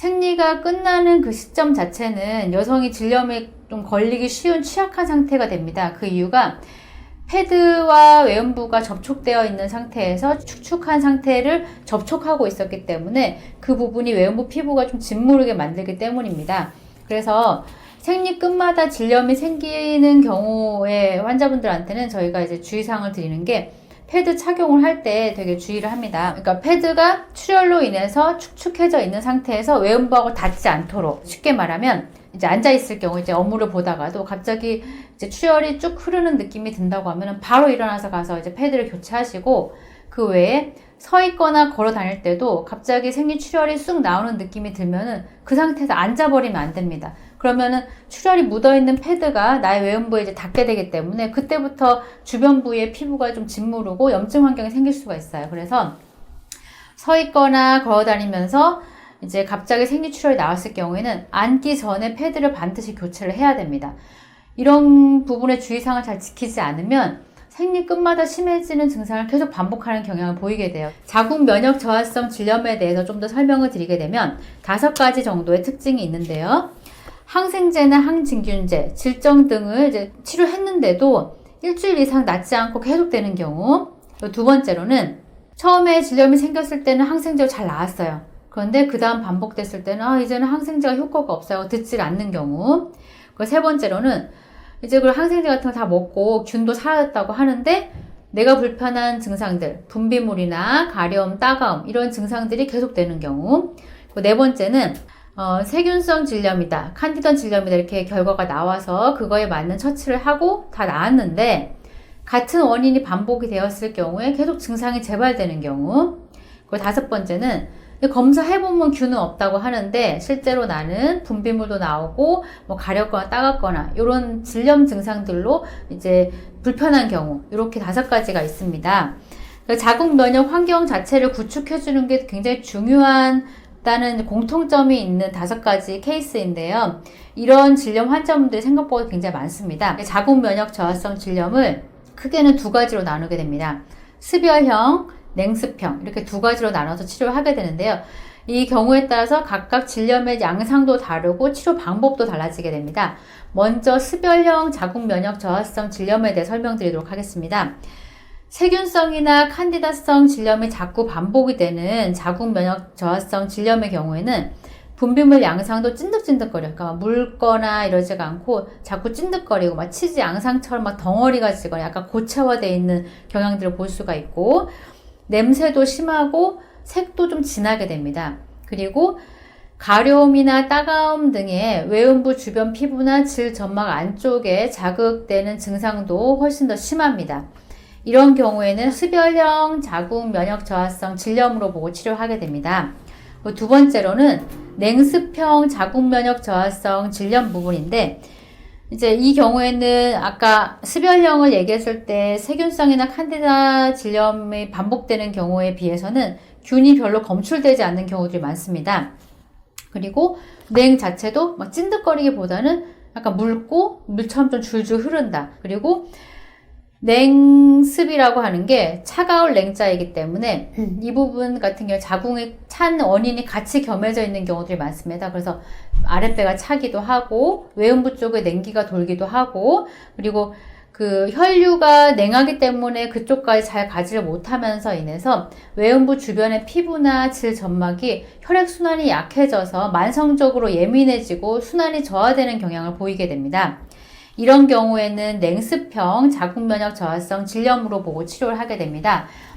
생리가 끝나는 그 시점 자체는 여성이 질염에 좀 걸리기 쉬운 취약한 상태가 됩니다. 그 이유가 패드와 외음부가 접촉되어 있는 상태에서 축축한 상태를 접촉하고 있었기 때문에 그 부분이 외음부 피부가 좀 짓무르게 만들기 때문입니다. 그래서 생리 끝마다 질염이 생기는 경우에 환자분들한테는 저희가 이제 주의사항을 드리는 게 패드 착용을 할 때 되게 주의를 합니다. 그러니까 패드가 출혈로 인해서 축축해져 있는 상태에서 외음부하고 닿지 않도록 쉽게 말하면 이제 앉아 있을 경우 이제 업무를 보다가도 갑자기 이제 출혈이 쭉 흐르는 느낌이 든다고 하면은 바로 일어나서 가서 이제 패드를 교체하시고 그 외에 서 있거나 걸어 다닐 때도 갑자기 생리 출혈이 쑥 나오는 느낌이 들면은 그 상태에서 앉아버리면 안 됩니다. 그러면은 출혈이 묻어있는 패드가 나의 외음부에 이제 닿게 되기 때문에 그때부터 주변 부위의 피부가 좀 짓무르고 염증 환경이 생길 수가 있어요. 그래서 서 있거나 걸어 다니면서 이제 갑자기 생리 출혈이 나왔을 경우에는 앉기 전에 패드를 반드시 교체를 해야 됩니다. 이런 부분의 주의사항을 잘 지키지 않으면 생리 끝마다 심해지는 증상을 계속 반복하는 경향을 보이게 돼요. 자궁 면역 저하성 질염에 대해서 좀 더 설명을 드리게 되면 다섯 가지 정도의 특징이 있는데요. 항생제나 항진균제, 질정 등을 이제 치료했는데도 일주일 이상 낫지 않고 계속되는 경우. 두 번째로는 처음에 질염이 생겼을 때는 항생제로 잘 나았어요. 그런데 그 다음 반복됐을 때는 아, 이제는 항생제가 효과가 없어요. 듣질 않는 경우. 세 번째로는 이제 그 항생제 같은 거 다 먹고 균도 사라졌다고 하는데 내가 불편한 증상들, 분비물이나 가려움, 따가움 이런 증상들이 계속되는 경우. 네 번째는 어, 세균성 질염이다, 칸디던 질염이다 이렇게 결과가 나와서 그거에 맞는 처치를 하고 다 나았는데 같은 원인이 반복이 되었을 경우에 계속 증상이 재발되는 경우. 그리고 다섯 번째는 검사해보면 균은 없다고 하는데 실제로 나는 분비물도 나오고 뭐 가렵거나 따갑거나 이런 질염 증상들로 이제 불편한 경우 이렇게 다섯 가지가 있습니다. 그 자궁 면역 환경 자체를 구축해주는 게 굉장히 중요한 다는 공통점이 있는 다섯 가지 케이스인데요. 이런 질염 환자분들이 생각보다 굉장히 많습니다. 자궁 면역 저하성 질염을 크게는 두 가지로 나누게 됩니다. 습열형, 냉습형 이렇게 두 가지로 나눠서 치료를 하게 되는데요. 이 경우에 따라서 각각 질염의 양상도 다르고 치료 방법도 달라지게 됩니다. 먼저 습열형 자궁 면역 저하성 질염에 대해 설명드리도록 하겠습니다. 세균성이나 칸디다성 질염이 자꾸 반복이 되는 자궁 면역 저하성 질염의 경우에는 분비물 양상도 찐득찐득거려. 그러니까 막 묽거나 이러지가 않고 자꾸 찐득거리고 막 치즈 양상처럼 막 덩어리가 지거나 약간 고체화되어 있는 경향들을 볼 수가 있고 냄새도 심하고 색도 좀 진하게 됩니다. 그리고 가려움이나 따가움 등의 외음부 주변 피부나 질 점막 안쪽에 자극되는 증상도 훨씬 더 심합니다. 이런 경우에는 흡열형 자궁 면역 저하성 질염으로 보고 치료하게 됩니다. 두 번째로는 냉습형 자궁 면역 저하성 질염 부분인데 이제 이 경우에는 아까 습열형을 얘기했을 때 세균성이나 칸디다 질염이 반복되는 경우에 비해서는 균이 별로 검출되지 않는 경우들이 많습니다. 그리고 냉 자체도 막 찐득거리기보다는 약간 묽고 물처럼 좀 줄줄 흐른다. 그리고 냉습이라고 하는 게 차가울 냉자이기 때문에 이 부분 같은 경우 자궁에 찬 원인이 같이 겸해져 있는 경우들이 많습니다. 그래서 아랫배가 차기도 하고 외음부 쪽에 냉기가 돌기도 하고 그리고 그 혈류가 냉하기 때문에 그쪽까지 잘 가지를 못하면서 인해서 외음부 주변의 피부나 질 점막이 혈액 순환이 약해져서 만성적으로 예민해지고 순환이 저하되는 경향을 보이게 됩니다. 이런 경우에는 냉습형 자궁 면역 저하성 질염으로 보고 치료를 하게 됩니다.